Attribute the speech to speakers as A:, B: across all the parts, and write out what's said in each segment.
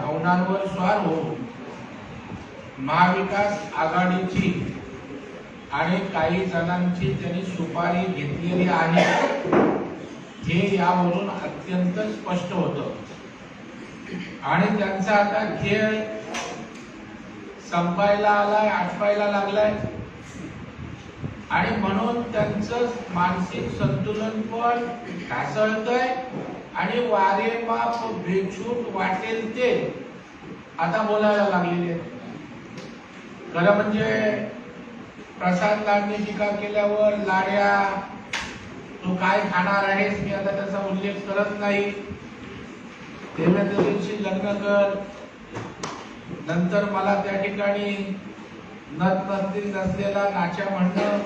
A: भावनांवर स्वार होऊन महाविकास आघाडीची आणि काही जणांची त्यांनी सुपारी घेतलेली आहे हे यावरून अत्यंत स्पष्ट होतं. आणि त्यांचा आता खेळ संपायला आलाय आटपायला लागलाय. आणि म्हणून त्यांचं मानसिक संतुलन पण ढासळतंय. आणि वारे माप बेछूट वाटेल ते. आता बोलायला लागलेले खरं म्हणजे प्रसाद लाडने टीका केल्यावर लाड्या तू काय खाणार आहेस? मी आता त्याचा उल्लेख करत नाही. देवेंद्रजींशी लग्न कर. नंतर मला त्या ठिकाणी नत नसतील नसलेला नाच्या म्हणणं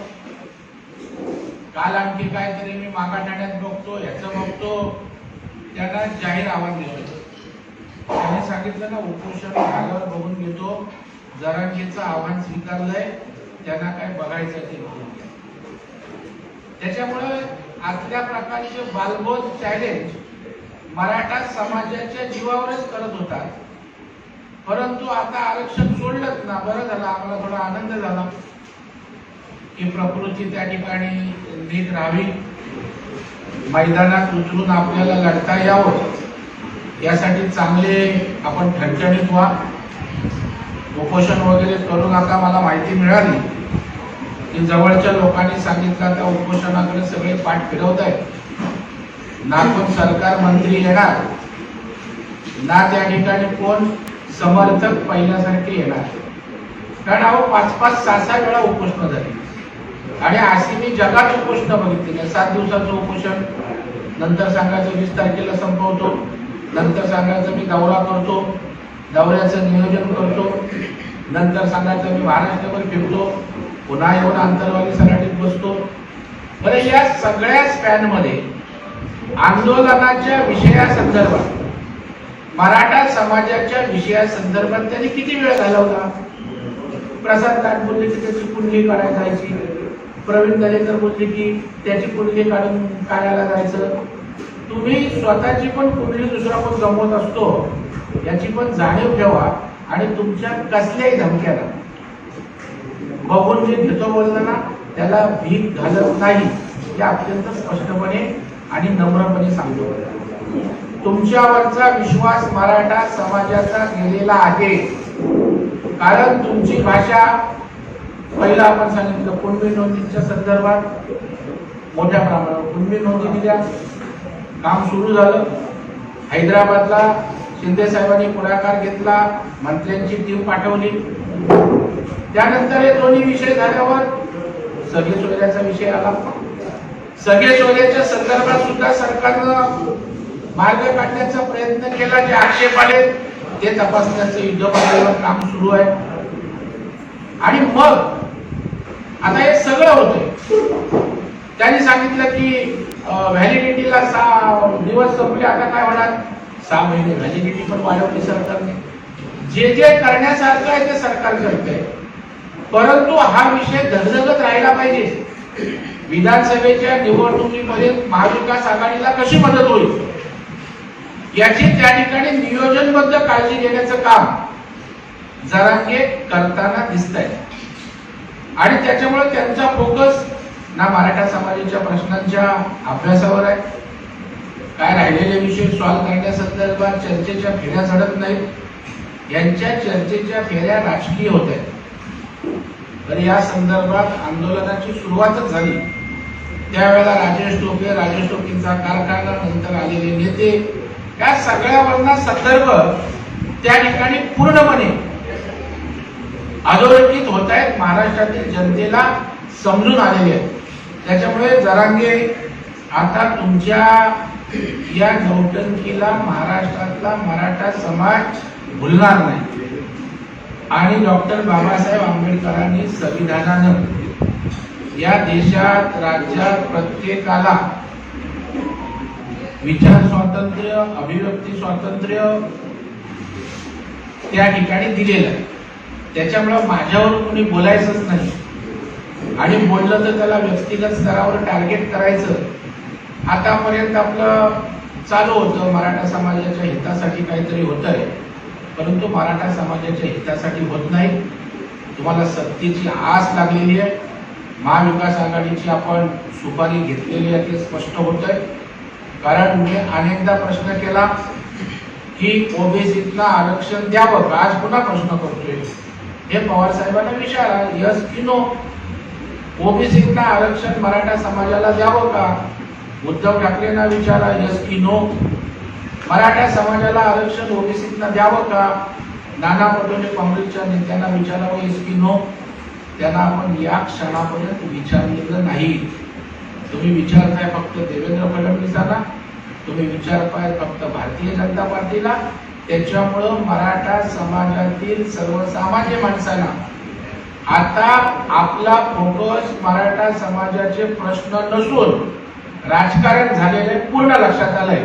A: काल आणखी काहीतरी मी मागा ठाण्यात बघतो याचं बघतो. त्यांना जाहीर आव्हान दिलं त्याने सांगितलं ना उपोषण झाल्यावर बघून घेतो. जरांगीचं आव्हान स्वीकारलंय. त्यांना काय बघायचं ते त्याच्यामुळे आतल्या प्रकारचे बालबोध चॅलेंज मराठा समाजाच्या जीवावरच करत होता परंतु आता आरक्षण सोडलंच ना. बरं झालं आम्हाला थोडा आनंद झाला की प्रकृती त्या ठिकाणी नीट राहावी. मैदानात उतरून आपल्याला लढता यावं. यासाठी चांगले आपण ठणठणीत व्हा. उपोषण वगैरे करून नका मला माहिती मिळाली. की जवळच्या लोकांनी सांगितलं त्या उपोषणाकडे सगळे पाठ फिरवत आहेत. ना कोण सरकार मंत्री येणार? ना त्या ठिकाणी कोण समर्थक पहिल्यासारखे येणार? कारण अहो पाच पाच सहा सहा वेळा उपोषणं झाली. आणि अशी मी जगात उपोषण बघितली नाही. सात दिवसाचं उपोषण नंतर सांगायचं वीस तारखेला संपवतो नंतर सांगायचं मी दौरा करतो दौऱ्याचं नियोजन करतो नंतर सांगायचं मी महाराष्ट्रभर फिरतो पुन्हा येऊन आंतरवाली सराटीत बसतो. बरं या सगळ्या स्पॅनमध्ये आंदोलनाच्या विषयासंदर्भात मराठा समाजाच्या विषयासंदर्भात त्यांनी किती वेळ घालवला? प्रसाद लाट त्याची कुंडली काढायला जायची. प्रवीण दरेकर बोलले की त्याची कुंडली काढून काढायला जायचं. तुम्ही स्वतःची पण कुंडली दुसरा पण जमवत असतो याची पण जाणीव ठेवा आणि तुमच्या कसल्याही धमक्याला बघून जे घेतो बोलताना त्याला भीक घालत नाही हे अत्यंत स्पष्टपणे आणि नम्रपणे सांगतो. तुमच्यावरचा विश्वास मराठा समाजाचा गेलेला आहे. कारण तुमची भाषा पहिला आपण सांगितलं कुणबी नोंदीच्या संदर्भात मोठ्या प्रमाणावर कुणबी नोंदी दिल्या काम सुरू झालं हैदराबादला शिंदे साहेबांनी पुढाकार घेतला मंत्र्यांची टीम पाठवली. त्यानंतर हे दोन्ही विषय झाल्यावर सगळे सोयऱ्याचा विषय आला. सगळे सोयऱ्याच्या संदर्भात सुद्धा सरकारनं मार्ग काढण्याचा प्रयत्न केला जे आक्षेप आले ते तपासण्याचं युद्ध पातळीवर काम सुरू आहे. आणि मग आता हे सगळं होतंय. त्यांनी सांगितलं की व्हॅलिडिटीला सहा दिवस संपले. आता काय होणार? सहा महिने. व्हॅलिडिटी पण वाढवली सरकारने. जे जे करण्यासारखं आहे ते सरकार करतंय. परंतु हा विषय धगधगत राहिला पाहिजे. विधानसभेच्या निवडणुकीमध्ये महाविकास आघाडीला कशी मदत होईल? याची त्या ठिकाणी नियोजनबद्ध काळजी घेण्याचं काम जरांगे करताना दिसत आहे आणि त्याच्यामुळे त्यांचा फोकस ना मराठा समाजाच्या प्रश्नांच्या अभ्यासावर आहे. काय राहिलेले विषय सॉल्व्ह करण्यासंदर्भात चर्चेच्या फेऱ्या झडत नाहीत. यांच्या चर्चेच्या फेऱ्या राजकीय होत आहेत. तर या संदर्भात आंदोलनाची सुरुवातच झाली. त्यावेळेला राजेश टोपे राजेश टोपेंचा कारखाना नंतर आलेले नेते. या सगळ्यावरना संदर्भ त्या ठिकाणी पूर्णपणे अधोरेखित होत आहेत महाराष्ट्रातील जनतेला समजून आलेले आहेत. त्याच्यामुळे जरांगे आता तुमच्या या नौटंकीला महाराष्ट्रातला मराठा समाज भुलणार नाही. आणि डॉक्टर बाबासाहेब आंबेडकरांनी संविधानानं या देशात राज्यात प्रत्येकाला विचार स्वातंत्र्य अभिव्यक्ती स्वातंत्र्य त्या ठिकाणी दिलेलं आहे. त्याच्यामुळं माझ्यावर कोणी बोलायचंच नाही. आणि बोललं तर त्याला व्यक्तिगत स्तरावर टार्गेट करायचं. आतापर्यंत आपलं चालू होतं मराठा समाजाच्या हितासाठी काहीतरी होत आहे परंतु मराठा समाजाच्या हितासाठी होत नाही. तुम्हाला सत्तेची आस लागलेली आहे. महाविकास आघाडीची आपण सुपारी घेतलेली आहे ते स्पष्ट होत आहे कारण मी अनेकदा प्रश्न केला की ओबीसीतनं आरक्षण द्यावं आज पुन्हा प्रश्न करतोय. हे पवार साहेबांना विचारा यस की नो ओबीसीतनं आरक्षण मराठा समाजाला द्यावं का? उद्धव ठाकरेंना विचारा यस की नो मराठा समाजाला आरक्षण ओबीसीतनं द्यावं का? नाना पटोले काँग्रेसच्या नेत्यांना विचारावं यस की नो त्यांना आपण या क्षणापर्यंत विचारलेलं नाही. तुम्ही विचारताय फक्त देवेंद्र फडणवीसांना तुम्ही विचारताय फक्त भारतीय जनता पार्टीला त्याच्यामुळं मराठा समाजातील सर्वसामान्य माणसांना आता आपला फोकस मराठा समाजाचे प्रश्न नसून राजकारण झालेले पूर्ण लक्षात आलंय.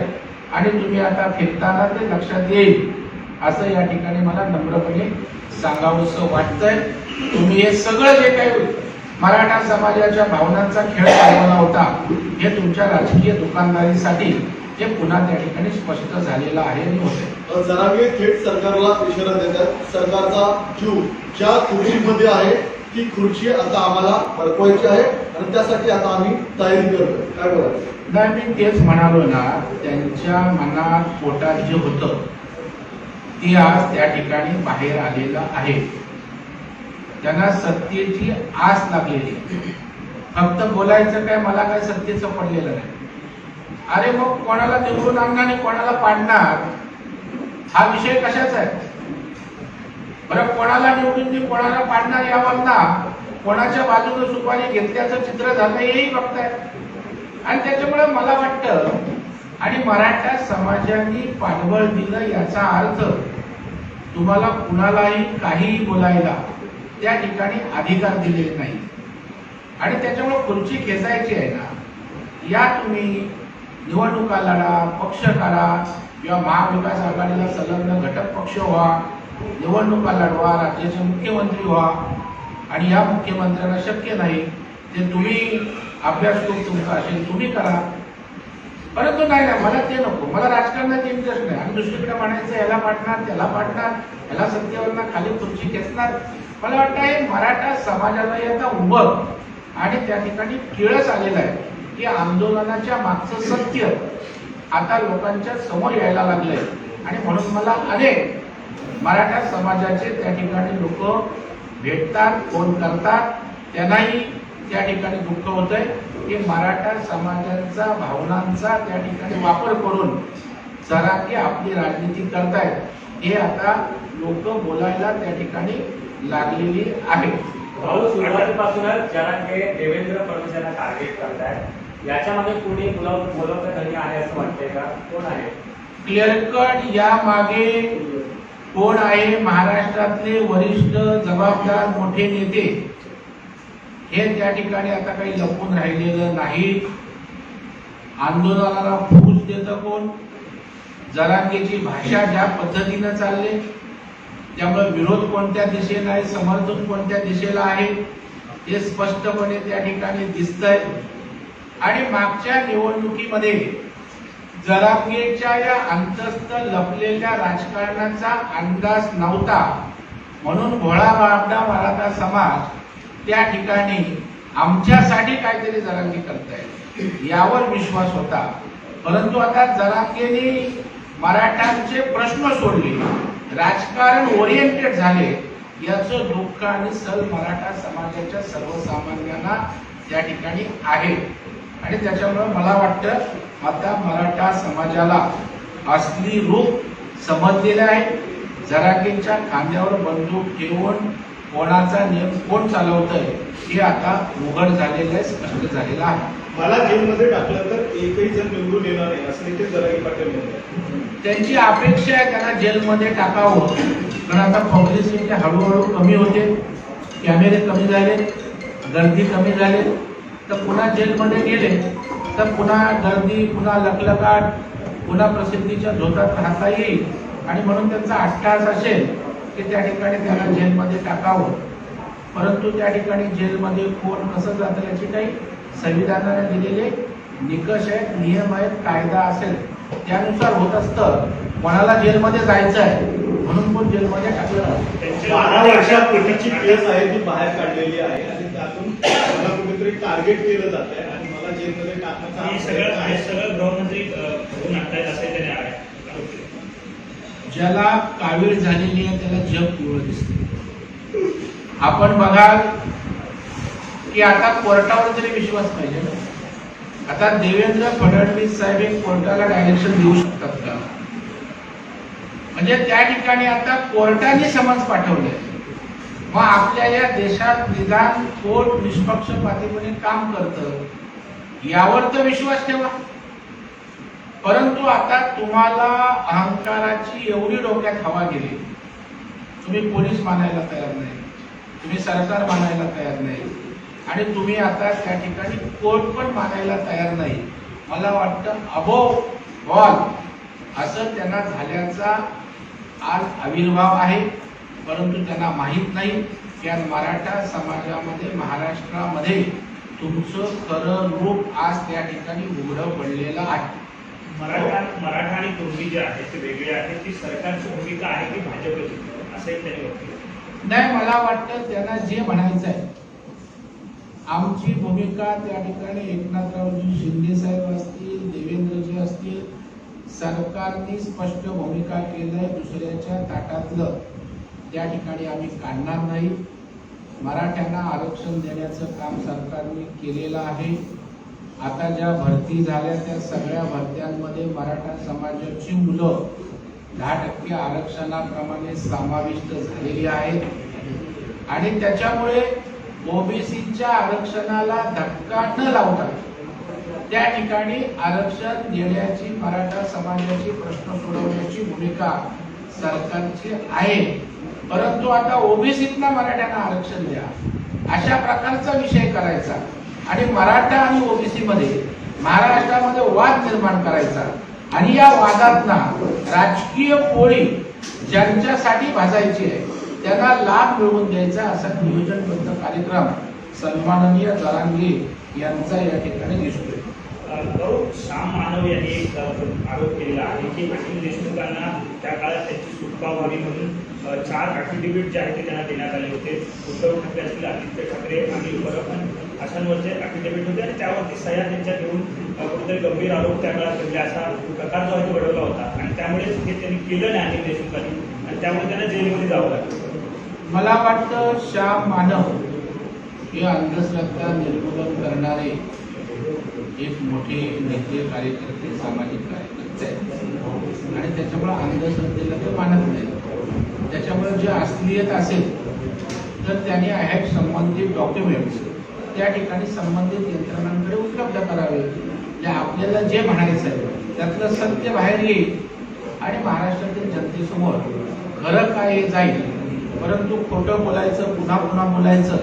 A: आणि तुम्ही आता फिरताना ते लक्षात येईल असं या ठिकाणी मला नम्रपणे सांगावंसं वाटतंय. तुम्ही हे सगळं जे काही मराठा समाजाच्या भावनांचा खेळ चालवला होता हे तुमच्या राजकीय दुकानदारीसाठी हे पुन्हा त्या ठिकाणी स्पष्ट झालेलं आहे आणि होते
B: जरांगे थेट सरकारला इशारा देतात सरकारचा जीव ज्या खुर्चीमध्ये आहे ती खुर्ची आता आम्हाला भडकवायची आहे आणि त्यासाठी आता आम्ही तयारी करतोय. काय बोलायचं?
A: नाही मी तेच म्हणालो ना त्यांच्या मनात पोटात जे होतं ते आज त्या ठिकाणी बाहेर आलेलं आहे. त्यांना सत्तेची आस लागलेली. फक्त बोलायचं काय मला काय सत्तेचं पडलेलं नाही. अरे मग कोणाला निवडून आणणार आणि कोणाला पाडणार? हा विषय कशाचा आहे? बरं कोणाला निवडून दे कोणाला पाडणार यावर ना कोणाच्या बाजूने सुपारी घेतल्याचं चित्र झालं हेही बघताय. आणि त्याच्यामुळे मला वाटतं आणि मराठा समाजाने पाठबळ दिलं याचा अर्थ तुम्हाला कुणालाही काहीही बोलायला त्या ठिकाणी अधिकार दिलेले नाही. आणि त्याच्यामुळे खुर्ची खेचायची आहे ना या तुम्ही निवडणुका लढा पक्ष करा किंवा महाविकास आघाडीला संलग्न घटक पक्ष व्हा निवडणुका लढवा राज्याचे मुख्यमंत्री व्हा. आणि या मुख्यमंत्र्यांना शक्य नाही ते तुम्ही अभ्यास करून तुमचा असेल तुम्ही करा. परंतु नाही ना मला ते नको. मला राजकारणात इंटरेस्ट नाही. आणि दुसरीकडे म्हणायचं याला पाडणार त्याला पाडणार याला सत्तेवरनं खाली खुर्ची खेचणार. मला वाटतं हे मराठा समाजाला आता उभं आणि त्या ठिकाणी किळस आलेलं आहे. की आंदोलनाच्या मागचं सत्य आता लोकांच्या समोर यायला लागलंय. आणि म्हणून मला अनेक मराठा समाजाचे त्या ठिकाणी लोक भेटतात फोन करतात. त्यांनाही त्या ठिकाणी दुःख होतंय. की मराठा समाजाचा भावनांचा त्या ठिकाणी वापर करून जरा की आपली राजनीती करतायत हे आता लोक बोलायला त्या ठिकाणी लागलेली आहे
C: भाऊ सुरुवातीपासूनच जरांगे देवेंद्र फडणवीस यांना टार्गेट करतायत. याच्यामध्ये कोणी मुलं बोलवतं आहे असं वाटतंय का? कोण आहे?
A: क्लिअर कट या मागे कोण आहे? महाराष्ट्रातले वरिष्ठ जबाबदार मोठे नेते. हे त्या ठिकाणी आता काही लपून राहिलेलं नाही. आंदोलनाला फूस देतं कोण? जरांगेची भाषा ज्या पद्धतीनं चालले त्यामुळे विरोध कोणत्या दिशेला आहे? समर्थन कोणत्या दिशेला आहे? हे स्पष्टपणे त्या ठिकाणी दिसतंय. आणि मागच्या निवडणुकीमध्ये जरांगेच्या या अंतस्थ लपलेल्या राजकारणाचा अंदाज नव्हता. म्हणून भोळा बाबडा मराठा समाज त्या ठिकाणी आमच्यासाठी काहीतरी जरांगे करतायत. यावर विश्वास होता. परंतु आता जरांगेने मराठ्यांचे प्रश्न सोडले. राजकारण ओरिएंटेड झाले. याचं दुःख आणि सल मराठा समाजाच्या सर्वसामान्यांना त्या ठिकाणी आहे. आणि त्याच्यामुळे मला वाटतं आता मराठा समाजाला असली रूप समजलेले आहे. जरागेंच्या खांद्यावर बंदूक ठेवून कोणाचा नियम कोण चालवतंय हे आता उघड झालेलं आहे स्पष्ट झालेलं आहे.
B: मला जेलमध्ये टाकलं तर एकही जण निवडून येणार नाही असं इथे जरांगे पाटील म्हणतात.
A: त्यांची अपेक्षा आहे त्यांना जेलमध्ये टाकावं. पण आता पब्लिसिटी हळूहळू कमी होते. कॅमेरे कमी झाले गर्दी कमी झाली. तर पुन्हा जेलमध्ये गेले. तर पुन्हा गर्दी पुन्हा लकलकाट पुन्हा प्रसिद्धीच्या झोतात राहता येईल. आणि म्हणून त्यांचा अट्टास असेल की त्या ठिकाणी त्याला जेलमध्ये टाकावं. परंतु त्या ठिकाणी जेलमध्ये कोण कसं जातं याची काही संविधानाने दिलेले निकष आहेत नियम आहेत कायदा असेल. त्यानुसार होत असतं. कोणाला जेलमध्ये जायचं आहे? म्हणून कोण जेलमध्ये टाकलं
B: बारा वर्षापूर्वीची केस आहे ती बाहेर काढलेली आहे. आणि त्यातून कुठेतरी टार्गेट केलं जात आहे आणि मला जेलमध्ये टाकण्याचा हा
D: सगळं
B: आहे.
D: हे सगळं गृहमंत्री आणतायत असे त्याने केले.
A: ज्याला कावीळ झालेली आहे त्याला जग पिवळं दिसते आपण बघाल की आता कोर्टावर तरी विश्वास पाहिजे ना. आता देवेंद्र फडणवीस साहेब हे कोर्टाला डायरेक्शन देऊ शकतात का? म्हणजे त्या ठिकाणी आता कोर्टाने समन्स पाठवले मग आपल्या या देशात निदान कोर्ट निष्पक्षपातीपणे काम करतं यावर तर विश्वास ठेवा. परंतु आता तुम्हाला अहंकाराची एवढी डोक्यात हवा गेली. तुम्ही पोलीस मानायला तयार नाही तुम्ही सरकार मानायला तयार नाही आणि तुम्ही आता त्या ठिकाणी कोर्ट पण मानायला तयार नाही. मला वाटतं अबो ऑल असं त्यांना झाल्याचा आज आविर्भाव आहे. परंतु त्यांना माहीत नाही की आज मराठा समाजामध्ये महाराष्ट्रामध्ये तुमचं खरं रूप आज त्या ठिकाणी उघडं पडलेलं आहे.
D: मराठा मराठा आणि कुणबी जे आहेत ते वेगळे आहेत ती सरकारची भूमिका आहे की भाजपची? असं एक त्यांनी केलं.
A: नाही मला वाटतं त्यांना जे म्हणायचं आहे आमची भूमिका त्या ठिकाणी एकनाथरावजी शिंदे साहेब असतील देवेंद्रजी असतील सरकारने स्पष्ट भूमिका केलंय दुसऱ्याच्या ताटातलं. त्या ठिकाणी आम्ही काढणार नाही. मराठ्यांना आरक्षण देण्याचं काम सरकारने केलेलं आहे. आता ज्या भरती झाल्या त्या सगळ्या भरत्यांमध्ये मराठा समाजाची मुलं दहा टक्के आरक्षणाप्रमाणे समाविष्ट झालेली आहेत. आणि त्याच्यामुळे ओबीसीच्या आरक्षणाला धक्का न लावता त्या ठिकाणी आरक्षण देण्याची मराठा समाजाची प्रश्न सोडवण्याची भूमिका सरकारची आहे. परंतु आता ओबीसीतल्या मराठ्यांना आरक्षण द्या. अशा प्रकारचा विषय करायचा. आणि मराठा आणि ओबीसी मध्ये महाराष्ट्रामध्ये वाद निर्माण करायचा. आणि या वादातना राजकीय पोळी ज्यांच्यासाठी भाजायची आहे त्यांना लाभ मिळवून द्यायचा असा नियोजनबद्ध कार्यक्रम सन्माननीय जरांगे यांचा या ठिकाणी दिसतोय.
D: अं, श्याम मानव यांनी एक आरोप केलेला आहे की अनिल देशमुखांना त्या काळात त्यांची सुटका व्हावी म्हणून चार अफिडेव्हिट जे आहे ते त्यांना देण्यात आले होते. उद्धव ठाकरे असतील आदित्य ठाकरे आणि परत अशांवरचे अफिडेव्हिट होते आणि त्यावरती सह्या त्यांच्या घेऊन कुठेतरी गंभीर आरोप त्या काळात घडले असा प्रकार जो आहे तो घडवला होता. आणि त्यामुळेच हे त्यांनी केलं नाही अनिल देशमुखांनी. आणि त्यामुळे त्यांना जेलमध्ये जावं लागलं.
A: मला वाटतं श्याम मानव हे अंधश्रद्धा निर्मूलन करणारे एक मोठे नेते कार्यकर्ते सामाजिक कार्यकर्ते आहेत. आणि त्याच्यामुळे अंधश्रद्धेला ते मानत नाही. त्याच्यामुळे जे असलीयत असेल तर त्याने हॅक संबंधित डॉक्युमेंट्स त्या ठिकाणी संबंधित यंत्रणांकडे उपलब्ध करावे. जे आपल्याला जे म्हणायचं आहे त्यातलं सत्य बाहेर येईल. आणि महाराष्ट्रातील जनतेसमोर खरं काय जाईल परंतु खोटं बोलायचं पुन्हा पुन्हा बोलायचं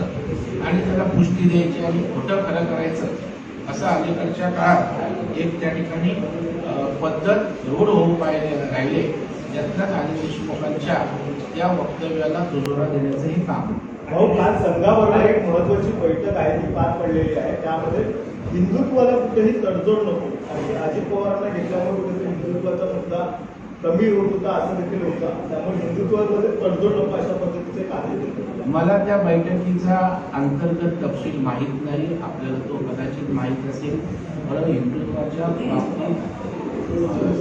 A: आणि त्याला पुष्टी द्यायची आणि खोटं खरं करायचं असं अलीकडच्या काळात एक त्या ठिकाणी पद्धत रूढ होऊ पाहिले राहिले. यातनंच अनिल देशमुखांच्या त्या वक्तव्याला दुजोरा देण्याचंही काम.
B: भाऊ काल संघाबरोबर एक महत्वाची बैठक आहे ती पार पडलेली आहे. त्यामध्ये हिंदुत्वाला कुठेही तडजोड नको. आणि अजित पवारांना घेतल्यामुळे कमी होत होता असं देखील होता. त्यामुळे हिंदुत्वामध्ये तडजोड नको अशा पद्धतीचे कार्य
A: मला त्या बैठकीचा अंतर्गत तपशील माहीत नाही. आपल्याला तो कदाचित माहीत असेल. मला हिंदुत्वाच्या बाबतीत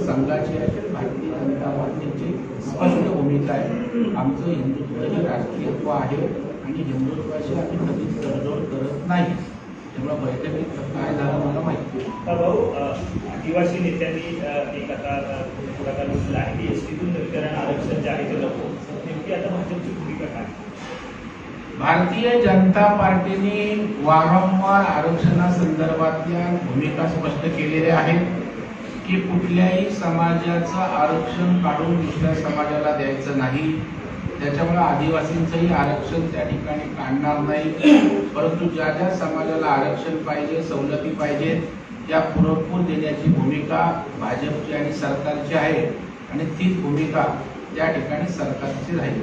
A: संघाची अशी भारतीय जनता पार्टीची स्पष्ट भूमिका आहे. आमचं हिंदुत्व हे राष्ट्रीयत्व आहे आणि हिंदुत्वाशी आम्ही कधीच तडजोड करत नाही. त्यामुळे बैठकीत काय झालं मला माहिती
D: भाऊ आदिवासी नेत्यांनी एक आता पुढाकार घेतला आहे की एस टीतून आरक्षण जे आहे ते नको नेमकी आता भाजपची भूमिका काय?
A: भारतीय जनता पार्टीने वारंवार आरक्षणासंदर्भातल्या भूमिका स्पष्ट केलेल्या आहेत की कुठल्याही समाजाचं आरक्षण काढून दुसऱ्या समाजाला द्यायचं नाही. त्याच्यामुळे आदिवासींचंही आरक्षण त्या ठिकाणी काढणार नाही. परंतु ज्या ज्या समाजाला आरक्षण पाहिजे सवलती पाहिजेत त्या पुरेपूर देण्याची भूमिका भाजपची आणि सरकारची आहे. आणि तीच भूमिका त्या ठिकाणी सरकारची राहील.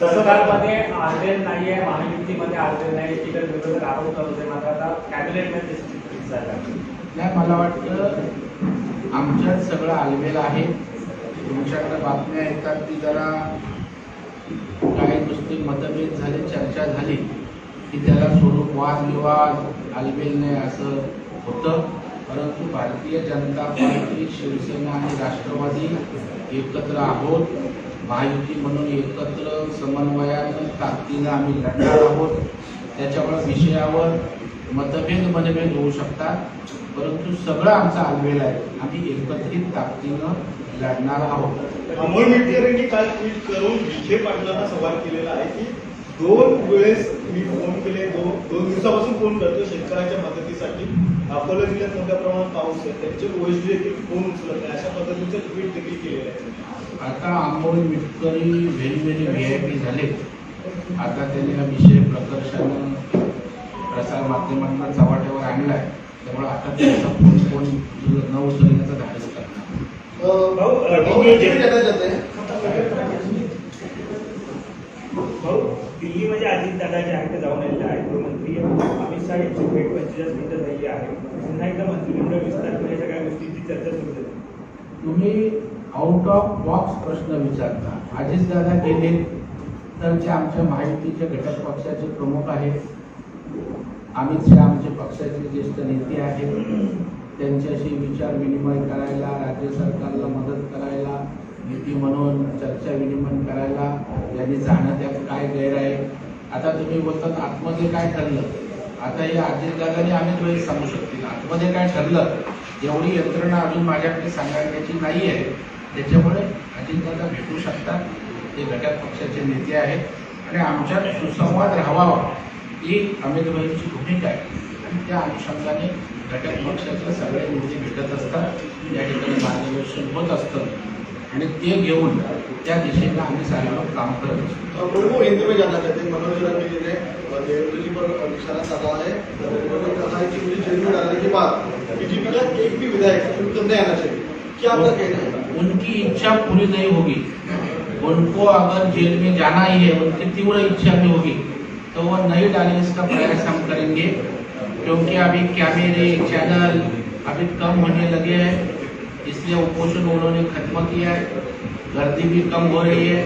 C: सरकारमध्ये आरडेल महायुतीमध्ये आरडेल नाही एकीकडे विरोधक आरोप करत होते मात्र आता कॅबिनेटमध्ये
A: नाही मला वाटतं आमच्यात सगळं आलबेल आहे. तुमच्याकडे बातम्या येतात की जरा काही नुसते मतभेद झाले चर्चा झाली की त्याला सोडून वादविवाद नाही असं होतं. परंतु भारतीय जनता पार्टी शिवसेना आणि राष्ट्रवादी एकत्र आहोत. महायुती म्हणून एकत्र समन्वयानं ताकदीनं आम्ही लढणार आहोत. त्याच्यामुळे विषयावर मतभेद मनभेद होऊ शकतात. परंतु सगळं आमचा आलबेल आहे. आम्ही एकत्रित ताकदीनं लढणार आहोत.
B: अमोल मिटकर यांनी काल ट्विट करून विखे पाटलांना सवाल केलेला आहे की दोन वेळेस मी फोन केले दोन दोन दिवसापासून फोन करतो शेतकऱ्यांच्या मदतीसाठी. अकोला जिल्ह्यात मोठ्या प्रमाणात पाऊस आहे. त्यांचे ओएसडी देखील फोन उचलत नाही. अशा पद्धतीचं ट्विट देखील केलेलं आहे.
A: आता Amol Mitkari very very V I P झाले आता त्यांनी हा विषय प्रकर्षानं प्रसार माध्यमांना चव्हाट्यावर आणलाय. त्यामुळे आता त्यांचा फोन कोण न उचलण्याचा धाडस करणार
D: भाऊ, दिल्लीमध्ये अजित दादा जे आहेत ते जाऊन आलेले आहेत. गृहमंत्री अमित शहा यांची भेट पंचेचाळीस मिनिटं झाली आहे. पुन्हा एकदा मंत्रिमंडळ विस्तार या सगळ्या गोष्टींची चर्चा सुरू झाली.
A: तुम्ही आउट ऑफ बॉक्स प्रश्न विचारता. अजित दादा गेले तर ते आमच्या महायुतीचे घटक पक्षाचे प्रमुख आहेत. अमित शहा आमचे पक्षाचे ज्येष्ठ नेते आहेत त्यांच्याशी विचार विनिमय करायला राज्य सरकारला मदत करायला नीती म्हणून चर्चा विनिमय करायला यांनी जाणं त्यात काय गैर आहे? आता तुम्ही बोलतात आतमध्ये काय ठरलं? आता हे अजितदादांनी आम्ही तुम्ही सांगू शकतील. आतमध्ये काय ठरलं? एवढी यंत्रणा अजून माझ्याकडे सांगायची नाही आहे त्याच्यामुळे अजितदादा भेटू शकतात. ते घटक पक्षाचे नेते आहेत. आणि आमच्यात सुसंवाद राहावा. ही भाईंची भूमिका आहे. आणि त्या अनुषंगाने घटक पक्षाचे सगळे नेते भेटत असतात. या ठिकाणी मार्गदर्शन होत असतं. आणि ते घेऊन त्या दिशेनं आम्ही सारे काम करत असतो.
E: वो हिंदी में जाना चाहते मनोज जी ने देवेंद्र जी पर निशाना साधा है उन्होंने कहा है कि मुझे जेल में डालने के बाद बीजेपी का एक भी विधायक चुनकर नहीं आना चाहिए क्या आपका कहना है
A: उनकी इच्छा पूरी नहीं होगी. उनको अगर जेल में जाना ही है उनकी तीव्र इच्छा भी होगी. तो वो नहीं डाले इसका प्रयास हम करेंगे क्योंकि अभी कैमरे चैनल अभी कम होने लगे हैं, इसलिए उपोषण उन्होंने खत्म किया है, गर्दी भी कम हो रही है।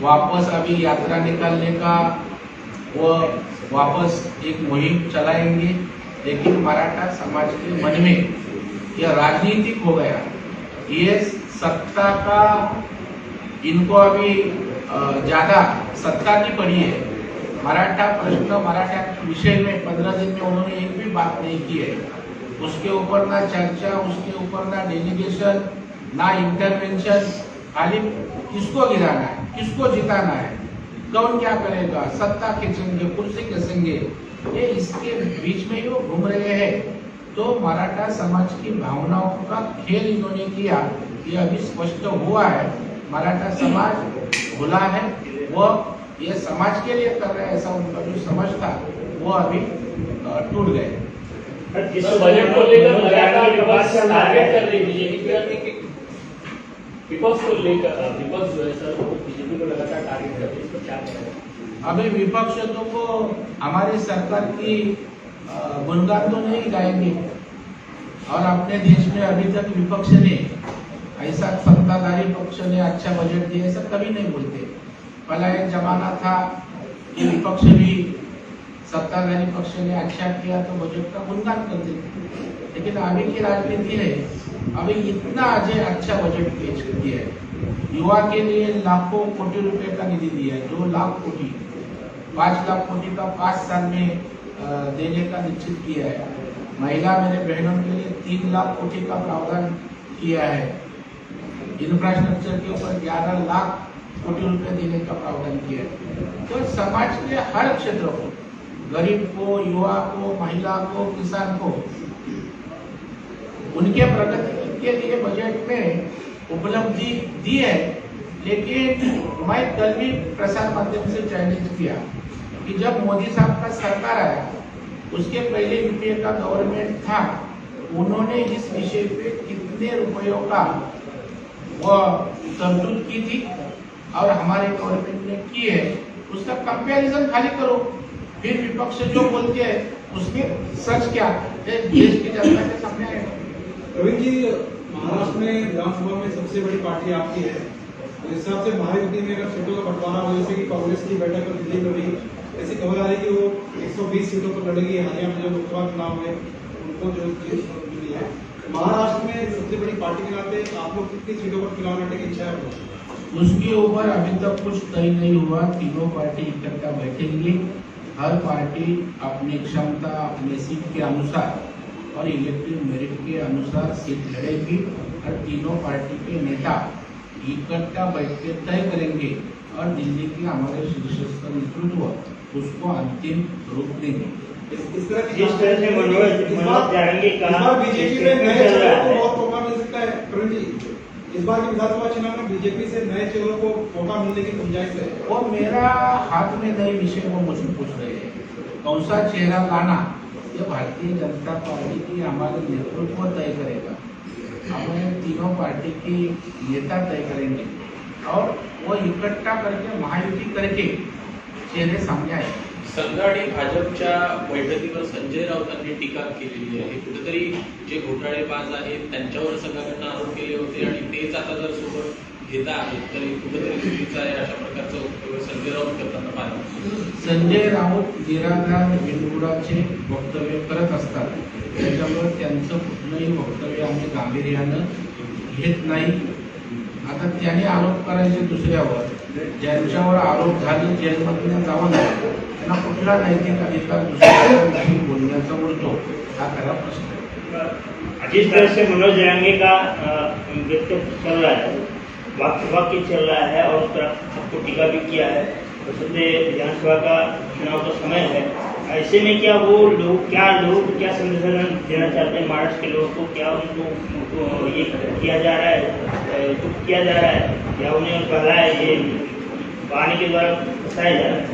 A: वापस अभी यात्रा निकालने का वो वापस एक मुहिम चलाएँगे, लेकिन मराठा समाज के मन में यह राजनीतिक हो गया। ये सत्ता का, इनको अभी ज़्यादा सत्ता की पड़ी है। मराठा प्रश्न, मराठा विषय में पंद्रह दिन में उन्होंने एक भी बात नहीं की है। उसके ऊपर ना चर्चा, उसके ऊपर ना डेलीगेशन ना इंटरवेंशन खाली किसको गिराना है, किसको जिताना है? कौन क्या करेगा? सत्ता खींचेंगे, कुर्सी खींचेंगे ये इसके बीच में ही वो घूम रहे हैं। तो मराठा समाज की भावनाओं का खेल इन्होंने किया, ये अभी स्पष्ट हुआ है। मराठा समाज खुला है, वो ये समाज के लिए कर रहे हैं ऐसा उनका जो समझ था वो अभी टूट गए।
C: इस बजट को लेकर टारगेट कर रही बीजेपी विपक्ष को लेकर विपक्ष जो है सर बीजेपी को लगातार टारगेट कर रही है इसको क्या करेंगे
A: अभी विपक्ष तो को हमारी सरकार की गुणगान तो नहीं गाएँगे। और अपने देश में अभी तक विपक्ष ने ऐसा सत्ताधारी पक्ष ने अच्छा बजट दिया ऐसा कभी नहीं बोलते। पहला एक जमाना था कि विपक्ष भी सत्ताधारी पक्ष ने अच्छा किया तो बजट का गुणगान करते थे। लेकिन अभी की राजनीति है, अभी इतना अजय अच्छा बजट पेश किया है। युवा के लिए लाखों कोटि रुपए का निधि दिया है, दो लाख कोटि। पाँच लाख कोटि का पाँच साल में देने का निश्चित किया है। महिला मेरे बहनों के लिए तीन लाख कोटि का प्रावधान किया है। इंफ्रास्ट्रक्चर के ऊपर ग्यारह लाख कोटि रुपए देने का प्रावधान किया है। तो समाज के हर क्षेत्र को, गरीब को, युवा को, महिला को, किसान को, उनके प्रगति के लिए बजट में उपलब्धि दी है। लेकिन मैं कल भी प्रसार माध्यम से चैलेंज किया कि जब मोदी साहब का सरकार आया, उसके पहले यूपीए का गवर्नमेंट था, उन्होंने इस विषय पे कितने रुपयों का वो तरतूद की थी और हमारे गवर्नमेंट ने की है, उसका कंपैरिजन खाली करो। फिर विपक्ष जो बोलते हैं, उसमें सच क्या? देश की जनता के सामने आएगा
F: प्रवीण जी, महाराष्ट्र में विधानसभा में सबसे बड़ी पार्टी आपकी है। तो हिसाब से महायुति में अगर सीटों का बंटवारा हो, जैसे कि कांग्रेस की बैठक में दिल्ली में हुई ऐसी खबर आ रही है कि वो 120 सीटों पर लड़ेगी हरियाणा में जो लोकसभा चुनाव हुए उनको जो मिली है। महाराष्ट्र में सबसे बड़ी पार्टी के नाते आप लोग कितनी सीटों पर चुनाव लड़ने की इच्छा है?
A: उसके ऊपर अभी तक कुछ तय नहीं हुआ तीनों पार्टी इकट्ठा बैठेंगी। हर पार्टी अपनी क्षमता अपने सीट के अनुसार और इलेक्टिव मेरिट के अनुसार सीट लड़ेगी। और तीनों पार्टी के नेता इकट्ठा बैठ के तय करेंगे और दिल्ली के हमारे शीर्षस्थ नेतृत्व उसको अंतिम रूप देंगे।
F: इस, इस तरह की
D: जिस तरह से मनोज मनोज जाएँगे
F: इस बार बीजेपी में नए को बहुत मौका मिल सकता है इस बार के विधानसभा चुनाव में बीजेपी से नए चेहरों को मौका मिलने की गुंजाइश है।
A: वो मेरा हाथ में नए विषय को मुझसे पूछ रहे हैं। कौन सा चेहरा लाना ये भारतीय जनता पार्टी की, हमारे नेतृत्व तय करेगा। हमें तीनों पार्टी की नेता तय करेंगे। और वो इकट्ठा करके, महायुति करके चेहरे सामने आएँगे।
G: संघ आणि भाजपच्या बैठकीवर संजय राऊतांनी टीका केलेली आहे. कुठेतरी जे घोटाळेबाज आहेत त्यांच्यावर संघाकडनं आरोप केले होते आणि तेच आता जर सोबत घेता आहेत तर कुठेतरी चुकीचं आहे अशा प्रकारचा उपयोग संजय राऊत करताना पाहिलं
A: संजय राऊत निराधार बिनबुडाचे वक्तव्य करत असतात. त्याच्यामुळे त्यांचं कुठलंही वक्तव्य आम्ही गांभीर्यानं घेत नाही. आता त्याने आरोप करायचे दुसऱ्यावर. ज्यांच्यावर आरोप झाले जेलमधून जावं कुठला नैतिक अधिकार दुसऱ्यावर बोलण्याचा उरतो हा खरा प्रश्न आहे.
D: जिस तरह से मनोज जाएँगे का अ, व्यक्त चल रहा है वाक्य वाक्य चल रहा है और उस पर आपको टीका भी किया है सत्य विधानसभा का चुनाव का समय है ऐसे में क्या वो लोग क्या लोग क्या संदेश देना चाहते हैं महाराष्ट्र के लोगों को क्या उनको ये किया जा रहा है? दुख किया जा रहा है या उन्हें बहला है ये वाणी के द्वारा फंसाया जा रहा है।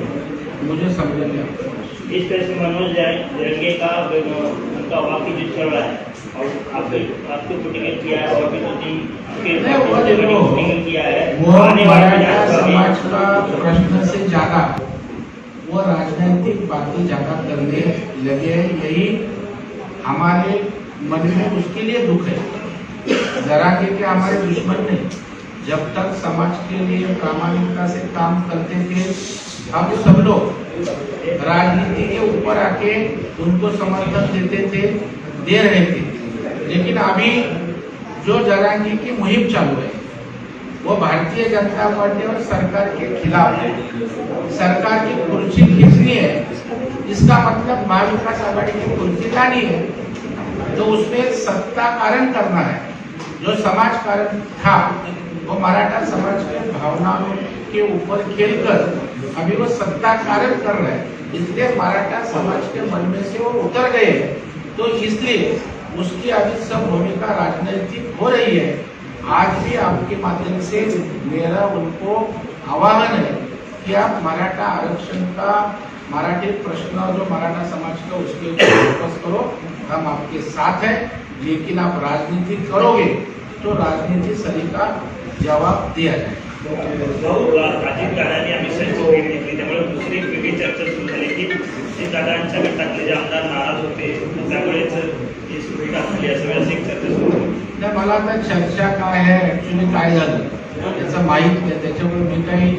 A: मुझे समझ नहीं आता।
D: इस तरह से मनोज जरंगे का उनका वाक्य जो चल रहा है और आपके आपके ऊपर टिकट किया है और आपके किया है।
A: समाज का प्रश्न से ज़्यादा वो राजनीतिक बातें ज़्यादा करने लगे हैं यही हमारे मन में उसके लिए दुख है। जरा के के हमारे दुश्मन नहीं, जब तक समाज के लिए प्रामाणिकता से काम करते थे, हम सब लोग राजनीति के ऊपर आके उनको समर्थन देते थे, दे रहे थे। लेकिन अभी जो जरांगी की मुहिम चालू है, वो भारतीय जनता पार्टी और सरकार के खिलाफ है। सरकार की कुर्सी खींचनी है, इसका मतलब महाविकास आघाड़ी की कुर्सी लानी है तो उसमें सत्ता कारण करना है। जो समाज कारण था, वो मराठा समाज के भावनाओं के ऊपर खेलकर अभी वो सत्ता कारण कर रहे हैं। इसलिए मराठा समाज के मन में से वो उतर गए तो इसलिए उसकी अभी सब भूमिका राजनीतिक हो रही है। आज भी आपके माध्यम से मेरा उनको आह्वान है कि आप मराठा आरक्षण का मराठी प्रश्न जो मराठा समाज का उसके ऊपर फोकस करो। हम आपके साथ हैं। लेकिन आप राजनीति करोगे तो राजनीति सही का जवाब दिया
D: भाऊ अजित दादांनी आम्ही भेट घेतली त्यामुळे दुसरी वेगळी चर्चा सुरू झाली की गटातले जे आमदार नाराज होते त्यामुळेच ही सुविधा असं चर्चा सुरू
A: नाही मला आता चर्चा काय आहे ऍक्च्युली काय झालं याचं माहीत नाही. त्याच्यामुळे मी काही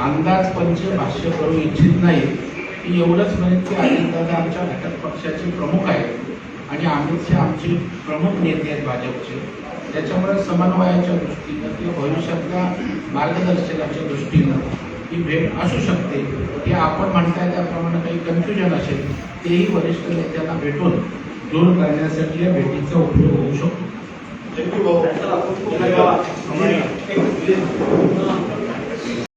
A: अंदाज पंच भाष्य करू इच्छित नाही. की एवढंच म्हणेन की अजितदादा आमच्या घटक पक्षाचे प्रमुख आहेत. आणि अमित शहा आमचे प्रमुख नेते आहेत भाजपचे. त्याच्यामुळे समन्वयाच्या दृष्टीनं किंवा भविष्यातल्या मार्गदर्शनाच्या दृष्टीनं ही भेट असू शकते. की आपण म्हणताय त्याप्रमाणे काही कन्फ्युजन असेल तेही वरिष्ठ नेत्यांना भेटून दूर करण्यासाठी या भेटीचा उपयोग होऊ शकतो.
E: थँक्यू भाऊ.
B: धन्यवाद.